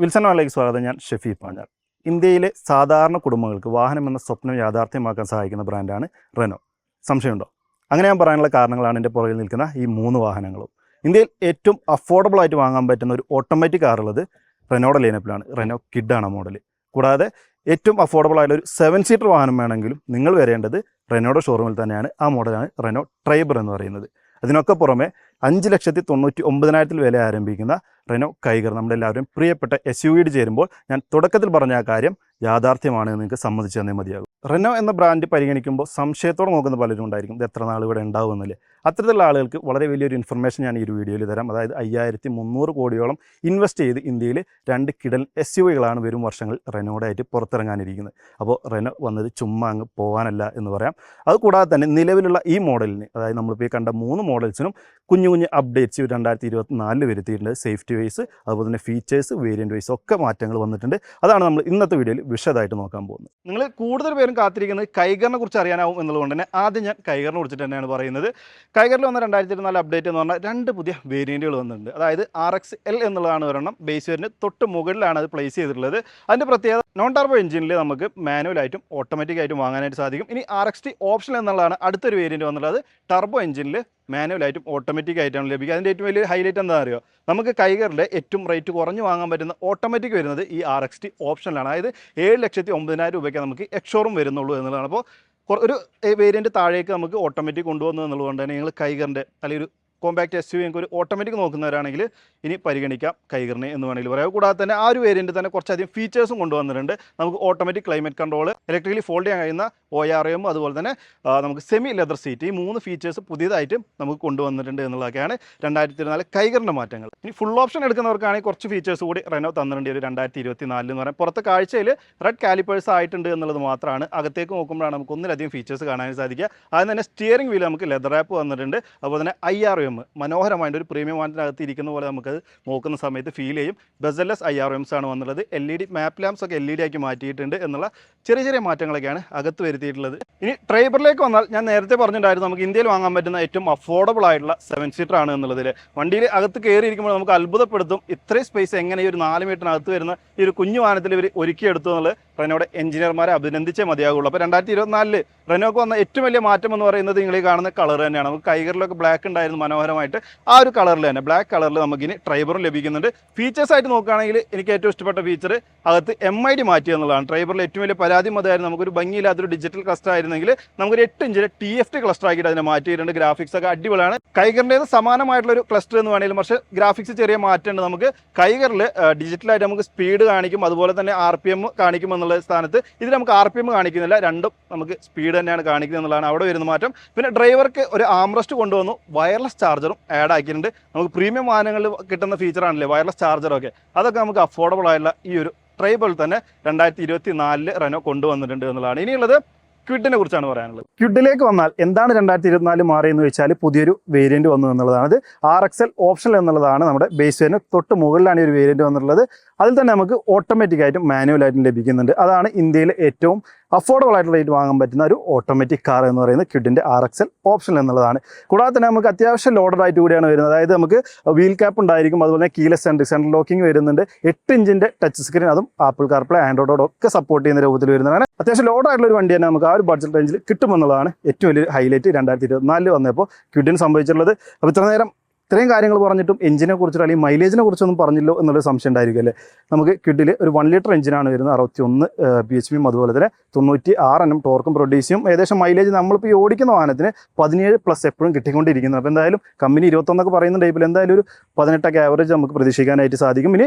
Wilson വാലയ്ക്ക് സ്വാഗതം. ഞാൻ ഷെഫി പാഞ്ഞാൽ ഇന്ത്യയിലെ സാധാരണ കുടുംബങ്ങൾക്ക് വാഹനം എന്ന സ്വപ്നം യാഥാർത്ഥ്യമാക്കാൻ സഹായിക്കുന്ന ബ്രാൻഡാണ് റെനോ. സംശയമുണ്ടോ? അങ്ങനെ ഞാൻ പറയാനുള്ള കാരണങ്ങളാണ് എന്റെ പുറകിൽ നിൽക്കുന്ന ഈ മൂന്ന് വാഹനങ്ങളും. ഇന്ത്യയിൽ ഏറ്റവും അഫോർഡബിൾ ആയിട്ട് വാങ്ങാൻ പറ്റുന്ന ഒരു ഓട്ടോമാറ്റിക് കാർ ഉള്ളത് റെനോയുടെ ലൈനപ്പിലാണ് റെനോ കിഡാണ് മോഡൽ കൂടാതെ ഏറ്റവും അഫോർഡബിൾ ആയിട്ടുള്ള ഒരു സെവൻ സീറ്റർ വാഹനം വേണമെങ്കിലും നിങ്ങൾ വരേണ്ടത് റെനോയുടെ ഷോറൂമിൽ തന്നെയാണ്. ആ മോഡലാണ് റെനോ ട്രൈബർ എന്ന് പറയുന്നത്. അതിനൊക്കെ പുറമെ അഞ്ച് ലക്ഷത്തി തൊണ്ണൂറ്റി ഒമ്പതിനായിരത്തിൽ വില ആരംഭിക്കുന്ന റെനോ കൈഗർ നമ്മുടെ എല്ലാവരും പ്രിയപ്പെട്ട എസ് യു വിയിൽ ചേരുമ്പോൾ ഞാൻ തുടക്കത്തിൽ പറഞ്ഞ ആ കാര്യം യാഥാർത്ഥ്യമാണ് നിങ്ങൾക്ക് സമ്മതിച്ചു തന്നേ മതിയാകും. റെനോ എന്ന ബ്രാൻഡ് പരിഗണിക്കുമ്പോൾ സംശയത്തോടെ നോക്കുന്ന പലരും ഉണ്ടായിരിക്കും ഇത് എത്ര നാൾ ഇവിടെ ഉണ്ടാവുമെന്നല്ലേ അത്തരത്തിലുള്ള ആളുകൾക്ക് വളരെ വലിയൊരു ഇൻഫർമേഷൻ ഞാൻ ഈ ഒരു വീഡിയോയിൽ തരാം. അതായത് അയ്യായിരത്തി മുന്നൂറ് കോടിയോളം ഇൻവെസ്റ്റ് ചെയ്ത് ഇന്ത്യയിൽ രണ്ട് കിടൽ എസ് യു വികളാണ് വരും വർഷങ്ങളിൽ റെനോയുടെ ആയിട്ട് പുറത്തിറങ്ങാനിരിക്കുന്നത്. അപ്പോൾ റെനോ വന്നത് ചുമ്മാ അങ്ങ് പോകാനല്ല എന്ന് പറയാം. അതുകൂടാതെ തന്നെ നിലവിലുള്ള ഈ മോഡലിന് അതായത് നമ്മളിപ്പോൾ ഈ കണ്ട മൂന്ന് മോഡൽസിനും കുഞ്ഞു കുഞ്ഞു അപ്ഡേറ്റ്സ് രണ്ടായിരത്തി ഇരുപത്തി നാലിൽ വരുത്തിയിട്ടുണ്ട്. സേഫ്റ്റി വൈസ് അതുപോലെ തന്നെ ഫീച്ചേഴ്സ് വേരിയന്റ് വൈസ് ഒക്കെ മാറ്റങ്ങൾ വന്നിട്ടുണ്ട്. അതാണ് നമ്മൾ ഇന്നത്തെ വീഡിയോയിൽ വിശദമായിട്ട് നോക്കാൻ പോകുന്നത്. നിങ്ങൾ കൂടുതൽ പേരും കാത്തിരിക്കുന്നത് കൈകറിനെ കുറിച്ച് അറിയാനാവും എന്നുള്ളതുകൊണ്ട് തന്നെ ആദ്യം ഞാൻ കൈകറിനെ കുറിച്ചിട്ട് തന്നെയാണ് പറയുന്നത്. കൈകറിൽ വന്ന രണ്ടായിരത്തി ഇരുപത്തിനാല് അപ്ഡേറ്റ് എന്ന് പറഞ്ഞാൽ രണ്ട് പുതിയ വേരിയന്റുകൾ വന്നിട്ടുണ്ട്. അതായത് ആർ എക്സ് എൽ എന്നുള്ളതാണ് ഒരെണ്ണം. ബേസ് വേരിയന്റ് തൊട്ട് മുകളിലാണ് അത് പ്ലേസ് ചെയ്തിട്ടുള്ളത്. അതിന്റെ പ്രത്യേകത നോൺ ടർബോ എഞ്ചിനിൽ നമുക്ക് മാനുവലായിട്ടും ഓട്ടോമാറ്റിക്കായിട്ടും വാങ്ങാനായിട്ട് സാധിക്കും. ഇനി ആർ എക്സ് ടി ഓപ്ഷൻ എന്നുള്ളതാണ് അടുത്തൊരു വേരിയന്റ് വന്നുള്ളത് ടർബോ എഞ്ചിനിൽ മാനുവലായിട്ടും ഓട്ടോമാറ്റിക് ആയിട്ടാണ് ലഭിക്കുക. അതിന്റെ ഏറ്റവും വലിയ ഹൈലൈറ്റ് എന്താ അറിയോ നമുക്ക് കൈകറിന്റെ ഏറ്റവും റേറ്റ് കുറഞ്ഞ് വാങ്ങാൻ പറ്റുന്ന ഓട്ടോമാറ്റിക് വരുന്നത് ഈ ആർ എക്സ് ടി ഓപ്ഷനിലാണ് അതായത് ഏഴ് ലക്ഷത്തി ഒമ്പതിനായിരം രൂപയ്ക്ക് നമുക്ക് എക്സോറും വരുന്നുള്ളൂ എന്നുള്ളതാണ്. അപ്പോൾ ഒരു വേരിയന്റ് താഴേക്ക് നമുക്ക് ഓട്ടോമാറ്റിക് കൊണ്ടുവന്നു എന്നുള്ളതുകൊണ്ട് തന്നെ നിങ്ങൾ കൈകറിന്റെ അല്ലെങ്കിൽ ഒരു കോമ്പാക്ട് എസ് യു നിങ്ങൾക്ക് ഒരു ഓട്ടോമാറ്റിക് നോക്കുന്നവരാണെങ്കിൽ ഇനി പരിഗണിക്കാം കൈകറിനെ എന്ന് വേണമെങ്കിൽ പറയാം. കൂടാതെ തന്നെ ആ ഒരു വേരിയന്റ് തന്നെ കുറച്ചധികം ഫീച്ചേഴ്സും കൊണ്ടുവന്നിട്ടുണ്ട്. നമുക്ക് automatic climate control electrically fold ചെയ്യാൻ കഴിയുന്ന ഒ ആർ എം അതുപോലെ തന്നെ നമുക്ക് സെമി ലെതർ സീറ്റ് ഈ മൂന്ന് ഫീച്ചേഴ്സ് പുതിയതായിട്ട് നമുക്ക് കൊണ്ടുവന്നിട്ടുണ്ട് എന്നുള്ളതൊക്കെയാണ് രണ്ടായിരത്തി ഇരുപത്തിനാല് കൈകറിന്റെ മാറ്റങ്ങൾ. ഇനി ഫുൾ ഓപ്ഷൻ എടുക്കുന്നവർക്കാണെങ്കിൽ കുറച്ച് ഫീച്ചേഴ്സ് കൂടി റെനോ തന്നിട്ടുണ്ട് ഒരു രണ്ടായിരത്തി ഇരുപത്തി നാലിൽ എന്ന് പറയാം. പുറത്തെ കാഴ്ചയിൽ റെഡ് കാലിപ്പേഴ്സ് ആയിട്ടുണ്ട് എന്നുള്ളത് മാത്രമാണ്. അകത്തേക്ക് നോക്കുമ്പോഴാണ് നമുക്ക് ഒന്നിലധികം ഫീച്ചേഴ്സ് കാണാൻ സാധിക്കുക. അതിന് തന്നെ സ്റ്റിയറിംഗ് വീൽ നമുക്ക് ലെതർ ആപ്പ് വന്നിട്ടുണ്ട്. അതുപോലെ തന്നെ ഐ ആർ എം മനോഹരമായിട്ട് ഒരു പ്രീമിയം വാന്റിനകത്ത് ഇരിക്കുന്ന പോലെ നമുക്കത് നോക്കുന്ന സമയത്ത് ഫീൽ ചെയ്യും. ബെസലെസ് ഐ ആർ എംസ് ആണ് വന്നുള്ളത് L E D map lamps ഒക്കെ എൽ ഇ ഡി ആക്കി മാറ്റിയിട്ടുണ്ട് എന്നുള്ള ചെറിയ ചെറിയ മാറ്റങ്ങളൊക്കെയാണ് അകത്ത് വരുത്തിയിട്ടുള്ളത് ഇനി ട്രൈബറിലേക്ക് വന്നാൽ ഞാൻ നേരത്തെ പറഞ്ഞിട്ടുണ്ടായിരുന്നു നമുക്ക് ഇന്ത്യയിൽ വാങ്ങാൻ പറ്റുന്ന ഏറ്റവും അഫോർഡബിൾ ആയിട്ടുള്ള സെവൻ സീറ്റർ ആണ് എന്നുള്ളതിൽ വണ്ടിയിൽ അകത്ത് കയറിയിരിക്കുമ്പോൾ നമുക്ക് അത്ഭുതപ്പെടുത്തും ഇത്രയും സ്പേസ് എങ്ങനെ ഈ ഒരു നാല് മീറ്ററിനകത്ത് വരുന്ന ഈ ഒരു കുഞ്ഞു വാഹനത്തിൽ ഇവർ ഒരുക്കിയെടുത്തു എന്നുള്ളത് റെനോയുടെ എഞ്ചിനീയർമാരെ അഭിനന്ദിച്ചേ മതിയാകുള്ളൂ. അപ്പോൾ രണ്ടായിരത്തി ഇരുപത്തിനാലിൽ റെനോക്ക് വന്ന ഏറ്റവും വലിയ മാറ്റം എന്ന് പറയുന്നത് നിങ്ങൾ ഈ കാണുന്ന കളർ തന്നെയാണ്. നമുക്ക് കൈകറിലൊക്കെ ബ്ലാക്ക് ഉണ്ടായിരുന്നു മനോഹരമായിട്ട്. ആ ഒരു കളറിൽ തന്നെ ബ്ലാക്ക് കളറിൽ നമുക്കിനി ട്രൈബറും ലഭിക്കുന്നുണ്ട്. ഫീച്ചേഴ്സ് ആയിട്ട് നോക്കുകയാണെങ്കിൽ എനിക്ക് ഏറ്റവും ഇഷ്ടപ്പെട്ട ഫീച്ചർ അകത്ത് എം ഐ ഡി മാറ്റി എന്നുള്ളതാണ്. ട്രൈബറിൽ ഏറ്റവും വലിയ പരാതി മതിയായിരുന്നു. നമുക്കൊരു ഭംഗിയില്ലാത്തൊരു ഡിജിറ്റൽ ക്ലസ്റ്റർ ആയിരുന്നെങ്കിൽ നമുക്കൊരു എട്ട് ഇഞ്ചിലെ ടി എഫ് ടി ക്ലസ്റ്റർ ആക്കിയിട്ട് അതിനെ മാറ്റിയിട്ടുണ്ട്. ഗ്രാഫിക്സ് ഒക്കെ അടിപൊളിയാണ്. കൈകറിന്റെത് സമാനമായിട്ടുള്ള ഒരു ക്ലസ്റ്റർ എന്ന് വേണമെങ്കിലും പക്ഷേ ഗ്രാഫിക്സ് ചെറിയ മാറ്റമുണ്ട്. നമുക്ക് കൈകറിൽ ഡിജിറ്റലായിട്ട് നമുക്ക് സ്പീഡ് കാണിക്കും. അതുപോലെ തന്നെ ആർ പി എം കാണിക്കും എന്നുള്ള സ്ഥാനത്ത് ഇതിൽ നമുക്ക് ആർ പി എം കാണിക്കുന്നില്ല. രണ്ടും നമുക്ക് സ്പീഡ് തന്നെയാണ് കാണിക്കുന്നത് എന്നുള്ളതാണ് അവിടെ വരുന്ന മാറ്റം. പിന്നെ ഡ്രൈവർക്ക് ഒരു ആംറസ്റ്റ് കൊണ്ടുവന്നു. വയർലെസ് ചാർജറും ആഡ് ആക്കിയിട്ടുണ്ട്. നമുക്ക് പ്രീമിയം വാഹനങ്ങളിൽ കിട്ടുന്ന ഫീച്ചറാണല്ലേ വയർലെസ് ചാർജറൊക്കെ അതൊക്കെ നമുക്ക് അഫോർഡബിൾ ആയിട്ടുള്ള ഈ ഒരു ട്രൈബിൾ തന്നെ രണ്ടായിരത്തി ഇരുപത്തി നാലിൽ റെനോ കൊണ്ടുവന്നിട്ടുണ്ട് എന്നുള്ളതാണ്. ഇനിയുള്ളത് ക്വിഡിനെ കുറിച്ചാണ് പറയാനുള്ളത്. ക്വിഡിലേക്ക് വന്നാൽ എന്താണ് രണ്ടായിരത്തി ഇരുപത്തിനാല് മാറിയെന്ന് വെച്ചാൽ പുതിയൊരു വേരിയന്റ് വന്നു എന്നുള്ളതാണ് അത് ആർ എക്സ് എൽ ഓപ്ഷൻ എന്നുള്ളതാണ് നമ്മുടെ ബേസ് വേരിന് തൊട്ട് മുകളിലാണ് ഈ ഒരു വേരിയന്റ് വന്നിട്ടുള്ളത്. അതിൽ തന്നെ നമുക്ക് ഓട്ടോമാറ്റിക് ആയിട്ടും മാനുവൽ ലഭിക്കുന്നുണ്ട്. അതാണ് ഇന്ത്യയിലെ ഏറ്റവും അഫോർഡബിൾ ആയിട്ടുള്ള റേറ്റ് വാങ്ങാൻ പറ്റുന്ന ഒരു ഓട്ടോമാറ്റിക് കാർ എന്ന് പറയുന്നത് ക്യുഡിന്റെ ആർ എക്സ് എൽ ഓപ്ഷൻ എന്നുള്ളതാണ്. കൂടാതെ തന്നെ നമുക്ക് അത്യാവശ്യം ലോഡഡ് ആയിട്ട് കൂടിയാണ് വരുന്നത്. അതായത് നമുക്ക് വീൽ ക്യാപ്പ് ഉണ്ടായിരിക്കും അതുപോലെ തന്നെ കീലെസ് സെന്റർ സെൻട്രൽ ലോക്കിംഗ് വരുന്നുണ്ട്. എട്ട് ഇഞ്ചിന്റെ ടച്ച് സ്ക്രീൻ അതും ആപ്പിൾ കാർപ്ലേ ആൻഡ്രോയിഡോ ഒക്കെ സപ്പോർട്ട് ചെയ്യുന്ന രൂപത്തിൽ വരുന്നതാണ്. അത്യാവശ്യം ലോഡ് ആയിട്ടുള്ള ഒരു വണ്ടി തന്നെ നമുക്ക് ആ ഒരു ബഡ്ജറ്റ് റേഞ്ചിൽ കിട്ടുമെന്നുള്ളതാണ് ഏറ്റവും വലിയ ഹൈലൈറ്റ് രണ്ടായിരത്തി ഇരുപത്തിനാലിൽ വന്നപ്പോൾ ക്യുഡിന് സംഭവിച്ചിട്ടുള്ളത്. അപ്പോൾ ഇത്ര നേരം ഇത്രയും കാര്യങ്ങൾ പറഞ്ഞിട്ടും എഞ്ചിനെ കുറിച്ചിട്ട് അല്ലെങ്കിൽ മൈലേജിനെ കുറിച്ചൊന്നും പറഞ്ഞില്ലോ എന്നുള്ളൊരു സംശയം ഉണ്ടായിരിക്കും അല്ലേ? നമുക്ക് കിഡിൽ ഒരു വൺ ലിറ്റർ എഞ്ചിനാണ് വരുന്നത് അറുപത്തി ഒന്ന് ബി എച്ച് പിയും അതുപോലെ തന്നെ തൊണ്ണൂറ്റി ആറ് എണ്ണം ടോർക്കും പ്രൊഡ്യൂസ് ചെയ്യും. ഏകദേശം മൈലേജ് നമ്മളിപ്പോൾ ഈ ഓടിക്കുന്ന വാഹനത്തിന് പതിനേഴ് പ്ലസ് എപ്പോഴും കിട്ടിക്കൊണ്ടിരിക്കുന്നത് അപ്പോൾ എന്തായാലും കമ്പനി ഇരുപത്തൊന്നൊക്കെ പറയുന്ന ടൈപ്പിൽ എന്തായാലും ഒരു പതിനെട്ടൊക്കെ ആവറേജ് നമുക്ക് പ്രതീക്ഷിക്കാനായിട്ട് സാധിക്കും. ഇനി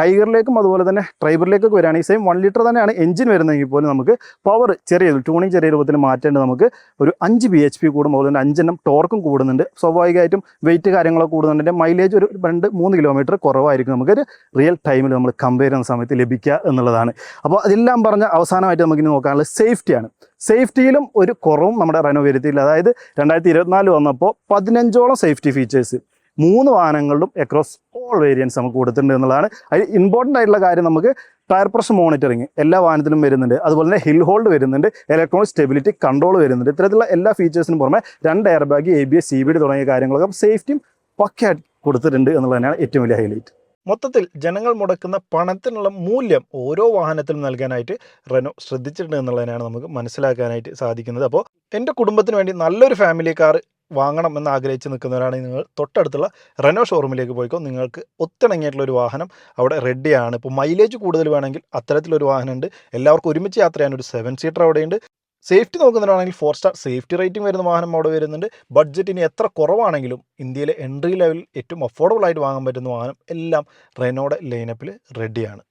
കൈഗറിലേക്കും അതുപോലെ തന്നെ ട്രൈബറിലേക്കൊക്കെ വരികയാണെങ്കിൽ സെയിം വൺ ലിറ്റർ തന്നെയാണ് എഞ്ചിൻ വരുന്നതെങ്കിൽ പോലും നമുക്ക് പവർ ചെറിയ ട്യൂണിങ് ചെറിയ രൂപത്തിൽ മാറ്റേണ്ടത് നമുക്ക് ഒരു അഞ്ച് ബി എച്ച് പി കൂടും അതുപോലെ തന്നെ അഞ്ചെണ്ണം ടോർക്കും കൂടുന്നുണ്ട്. സ്വാഭാവികമായിട്ടും വെയിറ്റ് കാര്യങ്ങളൊക്കെ കൂടുന്നുണ്ടെങ്കിൽ മൈലേജ് ഒരു രണ്ട് മൂന്ന് കിലോമീറ്റർ കുറവായിരിക്കും. നമുക്കൊരു റിയൽ ടൈമിൽ നമ്മൾ കമ്പയർ ചെയ്യുന്ന സമയത്ത് ലഭിക്കുക എന്നുള്ളതാണ്. അപ്പോൾ അതെല്ലാം പറഞ്ഞ അവസാനമായിട്ട് നമുക്കിനി നോക്കാനുള്ള സേഫ്റ്റിയാണ് സേഫ്റ്റിയിലും ഒരു കുറവും നമ്മുടെ റെനോ വരുത്തിയില്ല അതായത് രണ്ടായിരത്തി ഇരുപത്തിനാല് വന്നപ്പോൾ പതിനഞ്ചോളം സേഫ്റ്റി ഫീച്ചേഴ്സ് മൂന്ന് വാഹനങ്ങളിലും അക്രോസ് ഓൾ വേരിയൻസ് നമുക്ക് കൊടുത്തിട്ടുണ്ട് എന്നുള്ളതാണ്. അതിൽ ഇമ്പോർട്ടന്റ് ആയിട്ടുള്ള കാര്യം നമുക്ക് ടയർ പ്രഷർ മോണിറ്ററിങ് എല്ലാ വാഹനത്തിലും വരുന്നുണ്ട്. അതുപോലെ തന്നെ ഹിൽ ഹോൾഡ് വരുന്നുണ്ട്. ഇലക്ട്രോണിക് സ്റ്റെബിലിറ്റി കൺട്രോൾ വരുന്നുണ്ട്. ഇത്തരത്തിലുള്ള എല്ലാ ഫീച്ചേഴ്സിനും പുറമെ രണ്ട് air bag A B S C B D തുടങ്ങിയ കാര്യങ്ങളൊക്കെ സേഫ്റ്റിയും പക്കയായിട്ട് കൊടുത്തിട്ടുണ്ട് എന്നുള്ളത് തന്നെയാണ് ഏറ്റവും വലിയ ഹൈലൈറ്റ് മൊത്തത്തിൽ ജനങ്ങൾ മുടക്കുന്ന പണത്തിനുള്ള മൂല്യം ഓരോ വാഹനത്തിലും നൽകാനായിട്ട് റെനോ ശ്രദ്ധിച്ചിട്ടുണ്ട് എന്നുള്ളതിനാണ് നമുക്ക് മനസ്സിലാക്കാനായിട്ട് സാധിക്കുന്നത്. അപ്പോൾ എന്റെ കുടുംബത്തിന് വേണ്ടി നല്ലൊരു ഫാമിലി കാർ വാങ്ങണം എന്ന് ആഗ്രഹിച്ച് നിൽക്കുന്നവരാണെങ്കിൽ നിങ്ങൾ തൊട്ടടുത്തുള്ള റെനോ ഷോറൂമിലേക്ക് പോയിക്കോ. നിങ്ങൾക്ക് ഒത്തിണങ്ങിയിട്ടുള്ള ഒരു വാഹനം അവിടെ റെഡിയാണ് ഇപ്പോൾ മൈലേജ് കൂടുതൽ വേണമെങ്കിൽ അത്തരത്തിലൊരു വാഹനമുണ്ട്. എല്ലാവർക്കും ഒരുമിച്ച് യാത്ര ചെയ്യാൻ ഒരു സെവൻ സീറ്റർ അവിടെയുണ്ട് സേഫ്റ്റി നോക്കുന്നവരാണെങ്കിൽ ഫോർ സ്റ്റാർ സേഫ്റ്റി റേറ്റിംഗ് വരുന്ന വാഹനം അവിടെ വരുന്നുണ്ട്. ബഡ്ജറ്റിന് എത്ര കുറവാണെങ്കിലും ഇന്ത്യയിലെ എൻട്രി ലെവലിൽ ഏറ്റവും അഫോർഡബിൾ ആയിട്ട് വാങ്ങാൻ പറ്റുന്ന വാഹനം എല്ലാം റെനോയുടെ ലൈനപ്പിൽ റെഡിയാണ്